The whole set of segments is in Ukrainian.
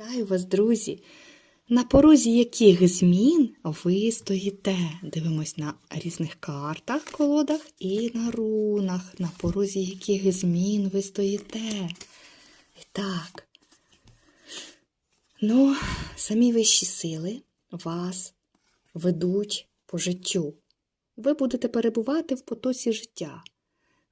Вітаю вас, друзі! На порозі яких змін ви стоїте? Дивимось на різних картах, колодах і на рунах. На порозі яких змін ви стоїте. І так. Ну, самі вищі сили вас ведуть по життю. Ви будете перебувати в потоці життя.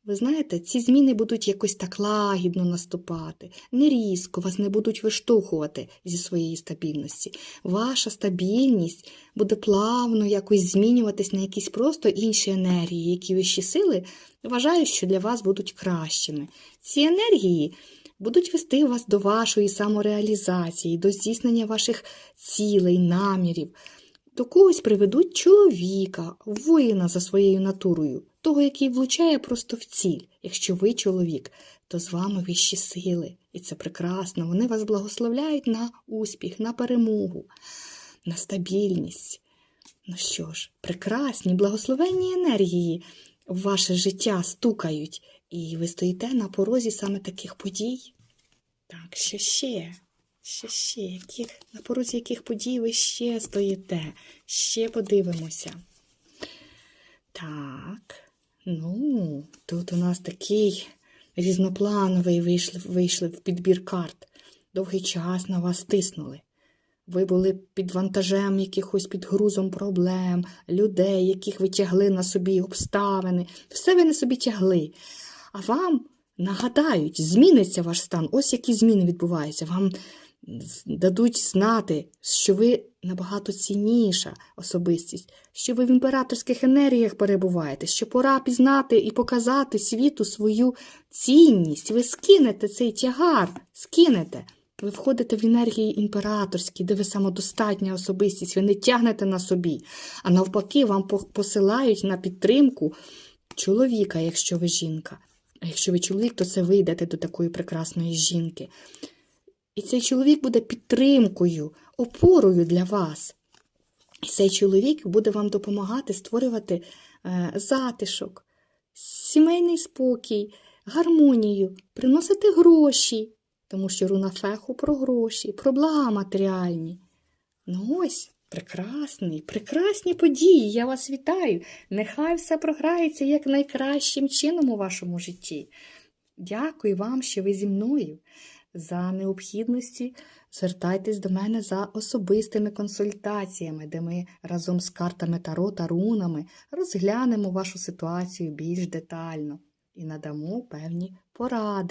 Ви знаєте, ці зміни будуть якось так лагідно наступати, не різко, вас не будуть виштовхувати зі своєї стабільності. Ваша стабільність буде плавно якось змінюватись на якісь просто інші енергії, які вищі сили вважають, що для вас будуть кращими. Ці енергії будуть вести вас до вашої самореалізації, до здійснення ваших цілей, намірів. До когось приведуть чоловіка, воїна за своєю натурою, того, який влучає просто в ціль. Якщо ви чоловік, то з вами вищі сили. І це прекрасно. Вони вас благословляють на успіх, на перемогу, на стабільність. Ну що ж, прекрасні, благословенні енергії в ваше життя стукають, і ви стоїте на порозі саме таких подій. Так, що ще? Що ще? Яких, на порозі яких подій ви ще стоїте? Ще подивимося. Так, ну, тут у нас такий різноплановий вийшли, вийшли в підбір карт. Довгий час на вас тиснули. Ви були під вантажем якихось під грузом проблем, людей, яких ви тягли на собі, обставини. Все ви на собі тягли. А вам нагадають, зміниться ваш стан. Ось які зміни відбуваються. Вам дадуть знати, що ви набагато цінніша особистість, що ви в імператорських енергіях перебуваєте, що пора пізнати і показати світу свою цінність. Ви скинете цей тягар, скинете. Ви входите в енергії імператорські, де ви самодостатня особистість, ви не тягнете на собі, а навпаки, вам посилають на підтримку чоловіка, якщо ви жінка. А якщо ви чоловік, то це ви йдете до такої прекрасної жінки. І цей чоловік буде підтримкою, опорою для вас. І цей чоловік буде вам допомагати створювати е, затишок, сімейний спокій, гармонію, приносити гроші, тому що руна феху про гроші, про блага матеріальні. Ну ось, прекрасний, прекрасні події. Я вас вітаю. Нехай все програється як найкращим чином у вашому житті. Дякую вам, що ви зі мною. За необхідності звертайтесь до мене за особистими консультаціями, де ми разом з картами Таро та рунами розглянемо вашу ситуацію більш детально і надамо певні поради.